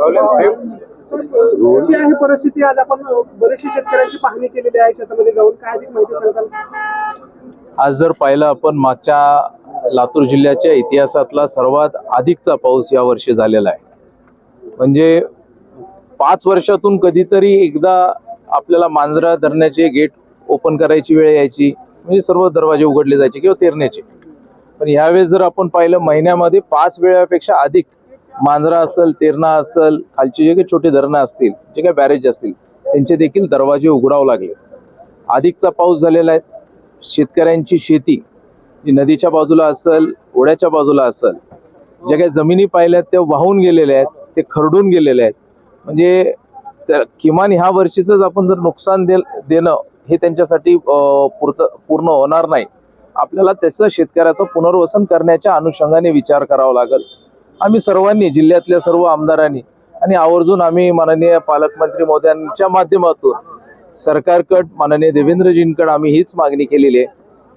आहे परिस्थिती. आज आपण बरीचशी शेतकऱ्यांची पाहणी केलेली आहे. शेतामध्ये जाऊन काय अधिक माहिती सांगताल आज जर पाहिलं आपण मागच्या लातूर जिल्ह्याच्या इतिहासातला सर्वात अधिकचा पाऊस या वर्षी झालेला आहे. म्हणजे पाच वर्षातून कधीतरी एकदा आपल्याला मांजरा धरण्याचे गेट ओपन करायची वेळ यायची. म्हणजे सर्व दरवाजे उघडले जायचे किंवा तेरण्याचे. पण यावेळेस जर आपण पाहिलं महिन्यामध्ये पाच वेळापेक्षा अधिक मांजरा असेल तेरणा असेल खालचे जे काही छोटे धरणं असतील जे काही बॅरेज असतील त्यांचे देखील दरवाजे उघडावं लागले. अधिकचा पाऊस झालेला आहे. शेतकऱ्यांची शेती जी नदीच्या बाजूला असेल ओढ्याच्या बाजूला असेल ज्या काही जमिनी पाहिल्यात त्या वाहून गेलेल्या आहेत ते खरडून गेलेले आहेत. म्हणजे तर किमान ह्या वर्षीचंच आपण जर नुकसान दे देणं हे त्यांच्यासाठी पुरत पूर्ण होणार नाही. आपल्याला त्याचं शेतकऱ्याचं पुनर्वसन करण्याच्या अनुषंगाने विचार करावा लागेल. आम्ही सर्वांनी जिल्ह्यातल्या सर्व आमदारांनी आणि आवर्जून आम्ही माननीय पालकमंत्री मोद्यांच्या माध्यमातून सरकारकड माननीय देवेंद्रजींकडे आम्ही हीच मागणी केलेली आहे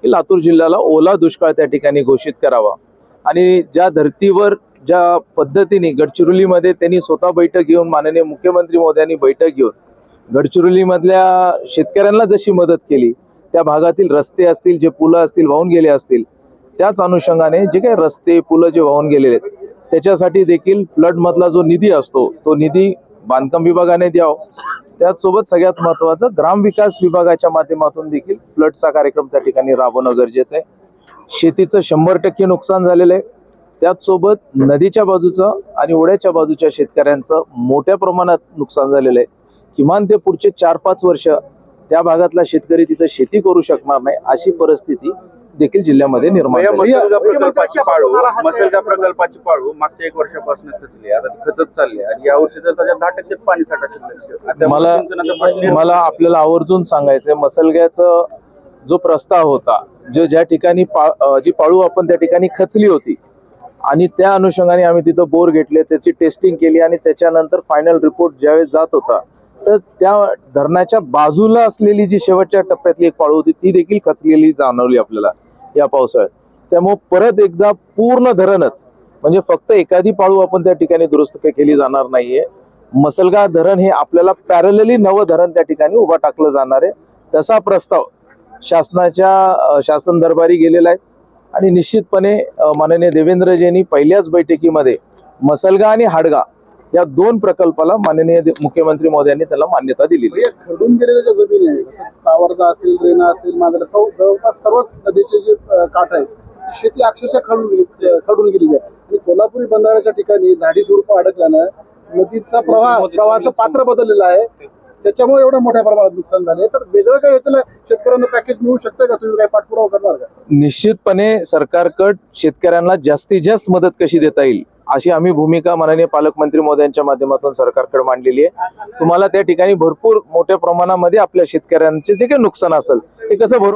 की लातूर जिल्ह्याला ओला दुष्काळ त्या ठिकाणी घोषित करावा. आणि ज्या धर्तीवर ज्या पद्धतीने गडचिरोलीमध्ये त्यांनी स्वतः बैठक घेऊन माननीय मुख्यमंत्री मोद्यांनी बैठक घेऊन गडचिरोलीमधल्या शेतकऱ्यांना जशी मदत केली त्या भागातील रस्ते असतील जे पुलं असतील वाहून गेले असतील त्याच अनुषंगाने जे काही रस्ते पुलं जे वाहून गेलेले आहेत त्याच्यासाठी देखील फ्लडमधला जो निधी असतो तो निधी बांधकाम विभागाने द्यावा. त्याचसोबत सगळ्यात महत्वाचं ग्रामविकास विभागाच्या माध्यमातून देखील फ्लडचा कार्यक्रम त्या ठिकाणी राबवणं गरजेचं आहे. शेतीचं शंभर टक्के नुकसान झालेलं आहे. त्याचसोबत नदीच्या बाजूचं आणि ओढ्याच्या बाजूच्या शेतकऱ्यांचं मोठ्या प्रमाणात नुकसान झालेलं आहे. किमान ते पुढचे चार पाच वर्ष त्या भागातला शेतकरी तिथं शेती करू शकणार नाही अशी परिस्थिती देखील जिल्ह्यामध्ये निर्माण. मसलगा प्रकल्पाची पाळू मागच्या एक वर्षापासून खचली आता खचत चालली आहे. आणि या वर्षी तर त्याच्यात दहा टक्के पाणी साठा शिल्लक मला मला आपल्याला आवर्जून सांगायचंय मसलग्याचं जो प्रस्ताव होता जो ज्या ठिकाणी पा- जी पाळू आपण त्या ठिकाणी खचली होती आणि त्या अनुषंगाने आम्ही तिथं बोर घेतले त्याची टेस्टिंग केली आणि त्याच्यानंतर फायनल रिपोर्ट ज्यावेळेस जात होता तर त्या धरणाच्या बाजूला असलेली जी शेवटच्या टप्प्यातली एक पाळू होती ती देखील खचलेली जाणवली आपल्याला. या पावसाळ्यात. त्यामुळे परत एकदा पूर्ण धरणच म्हणजे फक्त एखादी पाळू आपण त्या ठिकाणी दुरुस्त केली जाणार नाहीये. मसलगा धरण हे आपल्याला पॅरलली नवं धरण त्या ठिकाणी उभा टाकलं जाणार आहे. तसा प्रस्ताव शासनाच्या शासन दरबारी गेलेला आहे. आणि निश्चितपणे माननीय देवेंद्रजींनी पहिल्याच बैठकीमध्ये मसलगा आणि हाडगा या दोन प्रकल्पाला माननीय दे- मुख्यमंत्री महोदयांनी त्याला मान्यता दिली भैया खरडून गेलेल्या ज्या जमिनी आहेत सावरदा असेल रेना असेल मांजरा सौ- जवळपास सर्वच नदीचे जे काठ आहेत ती शेती अक्षरशः खरडून गेली अ, खरडून गेलेली आहे. आणि कोल्हापुरी बंधाऱ्याच्या ठिकाणी झाडी झुडपं अडकल्यानं नदीचा प्रवाह प्रवाहाचं पात्र बदललेलं आहे. त्याच्यामुळे एवढं मोठ्या प्रमाणात नुकसान झाले. तर वेगळं काय याच्याला शेतकऱ्यांना पॅकेज मिळू शकतं का? तुम्ही काय पाठपुरावा करणार का? निश्चितपणे सरकारकड शेतकऱ्यांना जास्तीत जास्त मदत कशी देता येईल? अशी आम्ही भूमिका माननीय पालकमंत्री महोदयांच्या माध्यमातून सरकारकडे मांडलेली आहे. तुम्हाला त्या ठिकाणी भरपूर मोठ्या प्रमाणामध्ये आपल्या शेतकऱ्यांचे जे काही नुकसान असेल ते कसं भरून